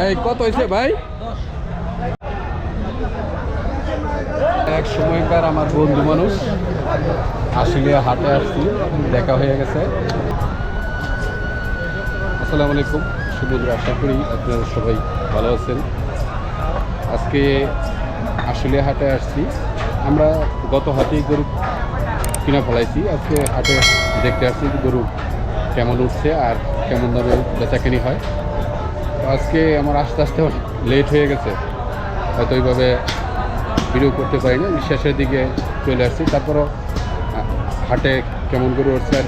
এই, কত হয়েছে ভাই? এক সময়কার আমার বন্ধু মানুষ। আসলে হাটে আসছি, দেখা হয়ে গেছে। আসসালামু আলাইকুম শুধু আশা করি আপনারা সবাই ভালো আছেন। আজকে আসলে হাটে আসছি। আমরা গত হাটেই গরু কিনা ফেলাইছি। আজকে হাটে দেখতে আসছি গরু কেমন উঠছে আর কেমন দামে বেচাকেনি হয়। আজকে আমার আস্তে আস্তে লেট হয়ে গেছে। হয়তো ওইভাবে ভিডিও করতে পারিনি না শেষের দিকে চলে আসছি। তারপরও হাটে কেমন করে উঠছে আর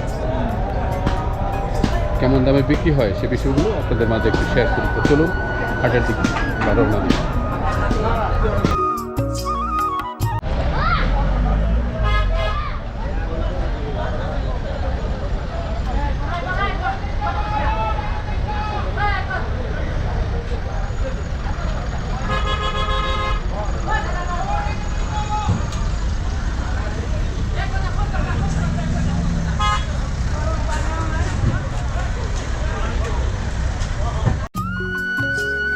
কেমন দামে বিক্রি হয় সে বিষয়গুলো আপনাদের মাঝে একটু শেয়ার করি। চলুন, হাটের দিকে রওনা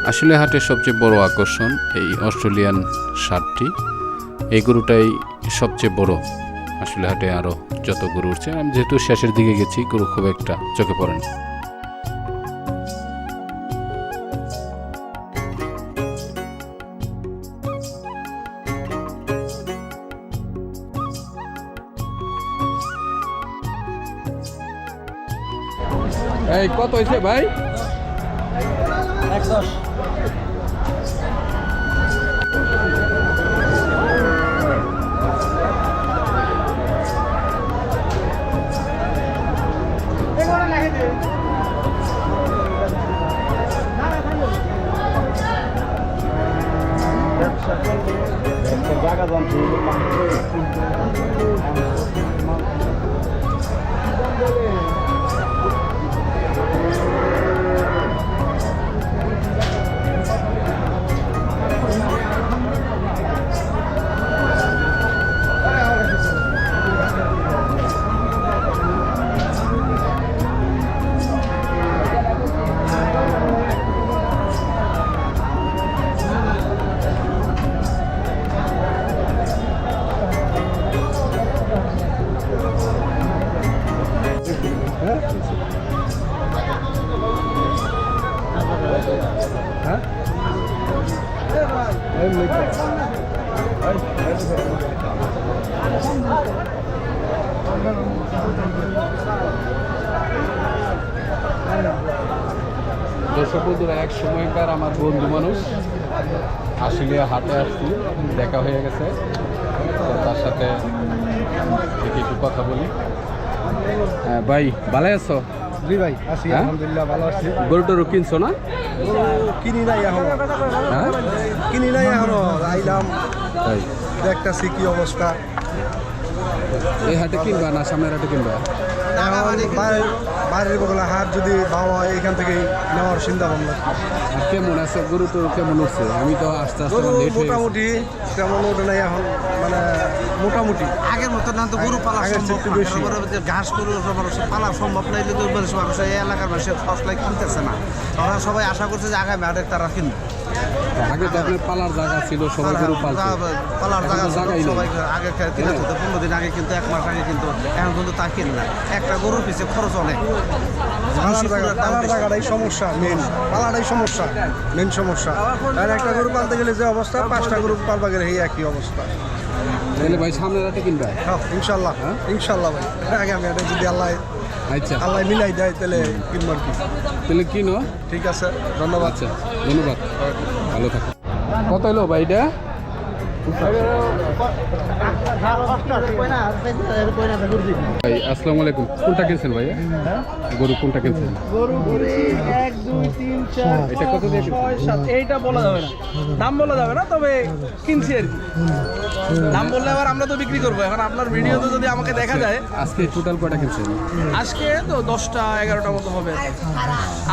আসলে হাটের সবচেয়ে বড় আকর্ষণ এই অস্ট্রেলিয়ান শার্টটি এই গরুটাই সবচেয়ে বড়। আসলে হাটে আরও যত গরু উঠছে, আমি যেহেতু শেষের দিকে গেছি, গরু খুব একটা চোখে পড়েনি এই, কত হয়েছে ভাই? একশো দর্শক বন্ধুরা এক সময়কার আমার বন্ধু মানুষ। আসলে হাটে আসছি দেখা হয়ে গেছে। তার সাথে একটু কথা বলি। ভাই ভালো আছো? জি ভাই আছি হ্যাঁ? আলহামদুলিল্লাহ ভালো আছি। গরু টরু কিনছো না? কিনি নাই এখনও। হ্যাঁ? কিনি নাই এখনও আইলাম। দেখতেছি কি অবস্থা। এই হাটে কিনবা না সামনের হাটে কিনবা? বাইরের বগলে হাট যদি ভালো হয় এখান থেকে নেওয়ার চিন্তা ভাবনা আর কেমন আছে গরু টরু কেমন উঠছে আমি তো আস্তে আস্তে গরু। মোটামুটি তেমন ওঠে নাই এখন মানে মোটামুটি আগের মতো না তো গরু পালা সম্ভব। বেশি। ঘাস গরু পালা সম্ভব না এলে তো মানুষ এই এলাকার মানুষের ফসলাই কিনতেছে না ওরা সবাই আশা করছে যে আগামী আরেক তারা কিনবে আগে তো আপনার পালার জায়গা ছিল সবাই গরু পালতো। পালার জায়গা জায়গাই সবাই আগে কিনে হতো পনেরো দিন আগে কিন্তু এক মাস আগে কিন্তু এখন কিন্তু তা কিনে না একটা গরুর পিছিয়ে খরচ অনেক। পালার জায়গাটাই সমস্যা মেন পালাটাই সমস্যা মেন সমস্যা। আর একটা গরু পালতে গেলে যে অবস্থা পাঁচটা গরু পালবা গেলে এই একই অবস্থা। তাহলে ভাই কিনবা? হ্যাঁ, ইনশাল্লাহ হ্যাঁ? ইনশাল্লাহ ভাই। আগে আমি এটা যদি আল্লাহ আচ্ছা। আল্লাহ মিলাই দেয় তাহলে কিনবো আর কি। তাহলে কিনো। ঠিক আছে ধন্যবাদ। আচ্ছা ধন্যবাদ। ভালো থাকো। কত এলো ভাই এটা ভাই আসসালামু আলাইকুম। কোনটা কিনছেন ভাইয়া? গরু কোনটা কিনছেন? গরু এক দুই তিন চার এটা কত দিয়ে কিনছেন? ছয় সাত এইটা বলা যাবে না। দাম বলা যাবে না তবে কিনছি আর দাম বললে আবার আমরা তো বিক্রি করব। এখন আপনার ভিডিওতে যদি আমাকে দেখা যায় আজকে টোটাল কয়টা কিনছেন? আজকে তো দশটা এগারোটা মতো হবে।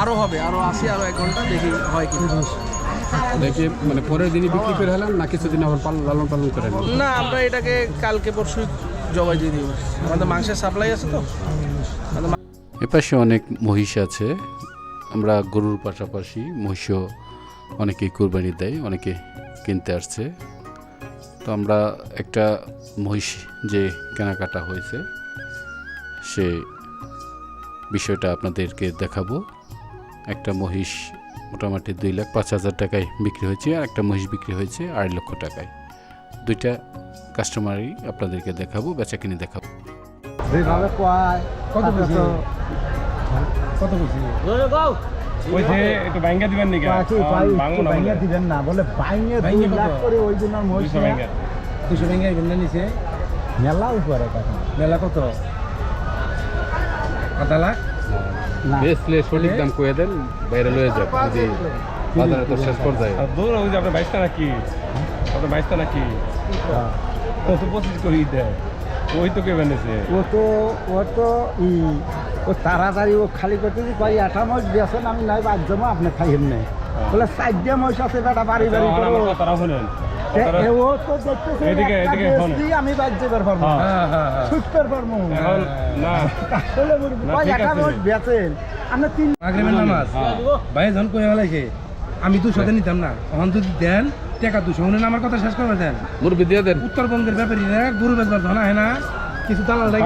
আরও হবে আরও আসি আরও এক ঘণ্টা দেখি হয় কি দেখি মানে পরের দিনই বিক্রি করে হলাম না কিছুদিন আবার পালন লালন পালন করে না আমরা এটাকে কালকে পরশু জবাই দিয়ে দিব। আমাদের মাংসের সাপ্লাই আছে তো? এপাশে অনেক মহিষ আছে। আমরা গরুর পাশাপাশি মহিষও অনেকেই কুরবানি দেয় অনেকে কিনতে আসছে। তো আমরা একটা মহিষ যে কেনাকাটা হয়েছে সে বিষয়টা আপনাদেরকে দেখাবো। একটা মহিষ মোটামুটি দুই লাখ পাঁচ হাজার টাকায় বিক্রি হয়েছে আর একটা মহিষ বিক্রি হয়েছে আড়াই লক্ষ টাকায়। দুইটা কাস্টমারই আপনাদেরকে দেখাবো বেচা কিনে দেখাবো কত কত ওই যে একটু ব্যাঙ্গা দিবেন নাকি? ভাঙবো না বলে। দিবেন না বলে বাইঙে বাইঙে কত? করে ওই জন্য দুশো দিবেন নিচে। মেলা উপরে কথা। মেলা কত? আধা লাখ? বেচলে সঠিক দাম কয়ে দেন বাইরে লয়ে যাক যদি বাজারে তো শেষ পর্যায়ে। আর দূর ওই যে আপনার বাইশটা নাকি আপনার বাইশটা নাকি ও তো পঁচিশ করি দেয়? ওই তো কে বেঁধেছে ও তো ও তো ই ও তাড়াতাড়ি ও খালি করতে যে কয় আটা মাস বেছেন আমি নাই বাদ যাব আপনি খাইয়েন নাই। বলে চারটে মাস আছে বেটা বাড়ি বাড়ি আমার করো। কথাটা শুনেন তে কথাটা- এ ও তো দেখতেছে এদিকে- এদিকে আমি হ্যাঁ হ্যাঁ হ্যাঁ। না। আসলে বেচেন। তিন নামাজ। ভাই যখন আমি দুশোতে নিতাম না। তখন যদি দেন টাকা দুশো শুনেন আমার কথা শেষ করবে দেন। মুরব্বি দিয়ে দেন। উত্তরবঙ্গের ব্যাপারীরা গরু বেচবার ধনা হয় না। কিছু দালাল দেখে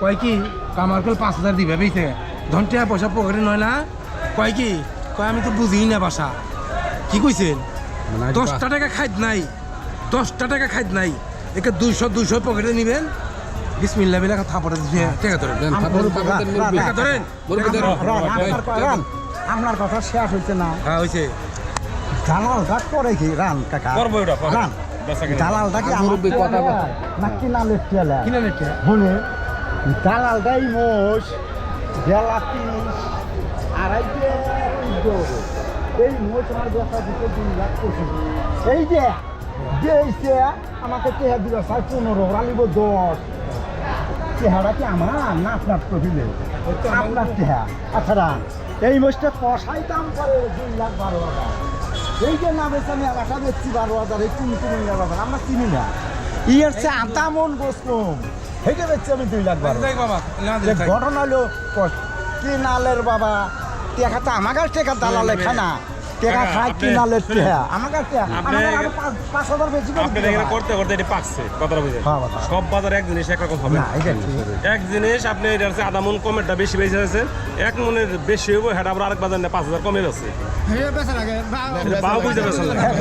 কয় কি কামার কল পাঁচ হাজার দিবে বেইতে ধন টাকা পয়সা পকেটে নয় না? কয় কি কয় আমি তো বুঝি না বাসা। কি কইছেন? দশটা টাকা খাইত নাই। দশটা টাকা খাইত নাই। একে দুইশো দুইশো পকেটে নিবেন। বিসমিল্লা বিলা থাপড়ে টাকা ধরেন টাকা ধরেন। আপনার কথা শেষ হচ্ছে না। হ্যাঁ হয়েছে দালাল ডাক করে কি? রান কাকা। করব করব। রান। দালাল ডাকি আর মুরব্বি কথা। না কিনা লেটিয়ালা কিনা নেটে শুনে দালাল দাই মোষ বেলা তিরিশ আড়াই। এই আমার বেচা দিতে দুই লাখ এই যে দিয়েছে আমাকে চেহারা দিল স্যার পনেরো রালিব দশ। চেহারা কি আমার? না আপনার কহিলে আপনার চেহারা আচ্ছা এই মোষটা কষাই দাম করে দুই লাখ বারো হাজার। এই যে না বেছে আমি এলাকা বেচছি বারো হাজার এই তুমি তুমি বাজার আমরা চিনি না। ইয়ের চেয়ে আধা মন গোস কম। হেঁটে বেচছি আমি দুই লাখ বারো। বাবা ঘটনা হলো কষ্ট। কি নালের বাবা টেকা তো আমার কাছে টেকা দালালে খায় না টেকা খায় কি আপনি- টেকা। আমার কাছে পাঁচ- হাজার বেশি এখানে করতে করতে এটি পাকছে কথাটা বুঝেন। হ্যাঁ, সব বাজার এক জিনিস একরকম হবে। না। এটা এক জিনিস আপনি এটার চেয়ে আধা মন কমেরটা বেশি বেশি আছে। এক মনের বেশি হইব হেটা আবার আরেক বাজার পাঁচ হাজার কমে যাচ্ছে। হ্যাঁ,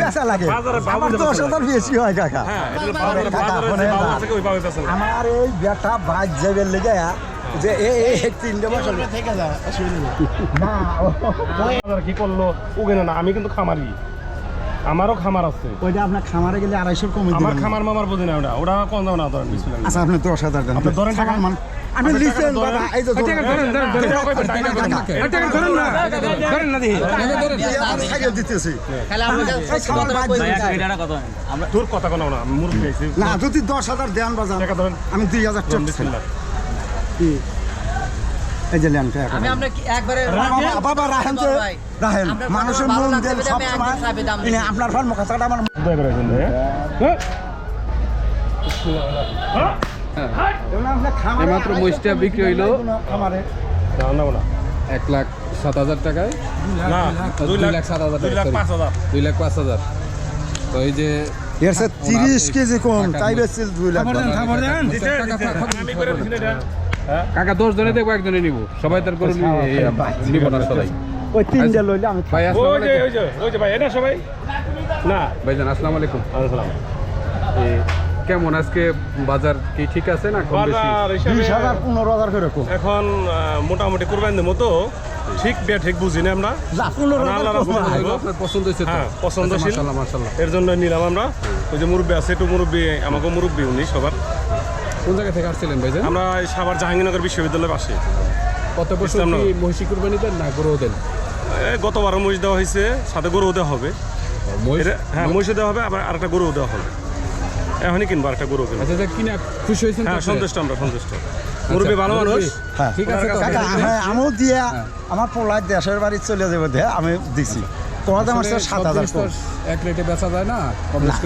হয় হ্যাঁ এটা আমার এই বেটা বাজ যাবে লেগে যে তিনটে বছর না কি করল? ওখানে না আমি কিন্তু খামারি। আমারও খামার আছে। ওইটা আপনার খামারে গেলে আড়াইশো কমে আমার খামার মামার বুঝি না ওটা। ওটা কোন দাম না ধরেন আচ্ছা আপনি দশ হাজার দেন। আপনি ধরেন টাকা। সামান মান। আপনি আপনি বাবা এই যে ধরেন, ধরেন, ধরেন। ধরেন। ধরেন না। ধরেন। না। দেখি আমি সাইকেল দিতেছি। বাদ কথা কোনো না না যদি দেন দুই টাকা বিসমিল্লাহ। এই যে লেন আমি আমরা একবারে বাবা, বাবা রাহেন যে। রাহেন মানুষের মন দেন সব সময়। ইনি আপনার ফার্ম কথাটা আমার হ্যাঁ? এইমাত্র মহিষটা বিক্রি হইল। এক লাখ সাত হাজার টাকায়। দুই লাখ সাত হাজার দুই টাকা লাখ পাঁচ হাজার। দুই লাখ পাঁচ হাজার। তো এই যে এর তিরিশ কেজি কম তাই বেশি দুই লাখ হ্যাঁ? কাকা দশ জনে দেখব একজনে নিব। সবাই তার করে নিব না সবাই। ওই তিনটে লইলে আমি ভাই আসসালামু আলাইকুম। ওই যে ওই যে ভাই এটা সবাই। না। ভাইজান আসসালামু আলাইকুম। আসসালাম। কেমন? আজকে বাজার কি ঠিক আছে না কম বেশি? বাজার হিসাবে বিশ হাজার পনেরো হাজার করে কম। এখন মোটামুটি কোরবানির মতো ঠিক বে ঠিক বুঝি না আমরা। না, হাজার আল্লাহ কম। রাখুন। হয়। এগুলো আপনার পছন্দ হয়েছে তো? হ্যাঁ, পছন্দশীল। মাশাআল্লাহ মাশাআল্লাহ। এর জন্য নিলাম আমরা। ওই যে মুরব্বী আছে একটু মুরব্বী আমাকে মুরব্বী উনি সবার। কোন জায়গা থেকে আসছিলেন ভাইজান আমরা এই সাভার জাহাঙ্গীরনগর বিশ্ববিদ্যালয়ের পাশে। কত বছর কি মহিষী কুরবানি দেন না গরু দেন? এই গতবারও মহিষ দেওয়া হয়েছে সাথে গরু দেওয়া হবে। মহিষ হ্যাঁ মহিষও দেওয়া হবে আবার আরেকটা গরু দেওয়া হবে। এখনই কিনবো আরেকটা গরু কিনবো। আচ্ছা যা কিনা খুশি হয়েছেন হ্যাঁ সন্তুষ্ট আমরা সন্তুষ্ট। মুরব্বী ভালো মানুষ। হ্যাঁ। ঠিক আছে হ্যাঁ আমিও দিয়া আমার পোলায় দেশের বাড়ি চলে যাব দে আমি দিছি। আসছে আসলে সাত হাজার এক রেটে বেচা যায় না?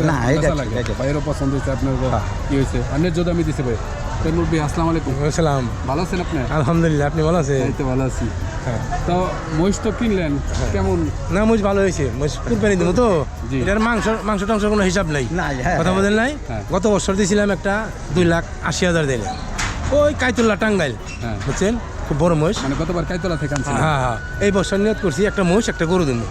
না, এটা বেচা লাগে। ভাইয়েরও পছন্দ হয়েছে আপনার হ্যাঁ। কি হয়েছে? আর ন্যায্য দামই দিছে ভাই। তো তো আসসালামু আলাইকুম। সালাম ভালো আছেন আপনি? আলহামদুলিল্লাহ আপনি ভালো আছেন? তো ভালো আছি। হ্যাঁ। তো মহিষ তো কিনলেন কেমন? না মুজ ভালো হয়েছে। মুজ কুরবানি দেবো তো। এটার মাংস মাংস টাংস কোনো হিসাব নাই। হ্যাঁ কথা বলেন নাই? হ্যাঁ। গত বছর দিয়েছিলাম একটা দুই লাখ আশি হাজার দিলে। ওই কাইতুল্লা টাঙ্গাইল হ্যাঁ। বুঝছেন? খুব বড় মহিষ। মানে গতবার কাইতলা থেকে হ্যাঁ হ্যাঁ। এই বছর নিয়ত করছি একটা মহিষ একটা গরু দেবো।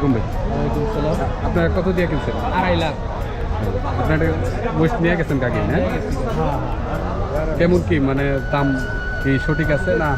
আলাইকুম ভাই। আপনারা কত দিয়ে কিনছেন? আড়াই লাখ। আপনার মহিষ নিয়ে গেছেন কাকি হ্যাঁ কেমন কি মানে দাম কি সঠিক আছে না?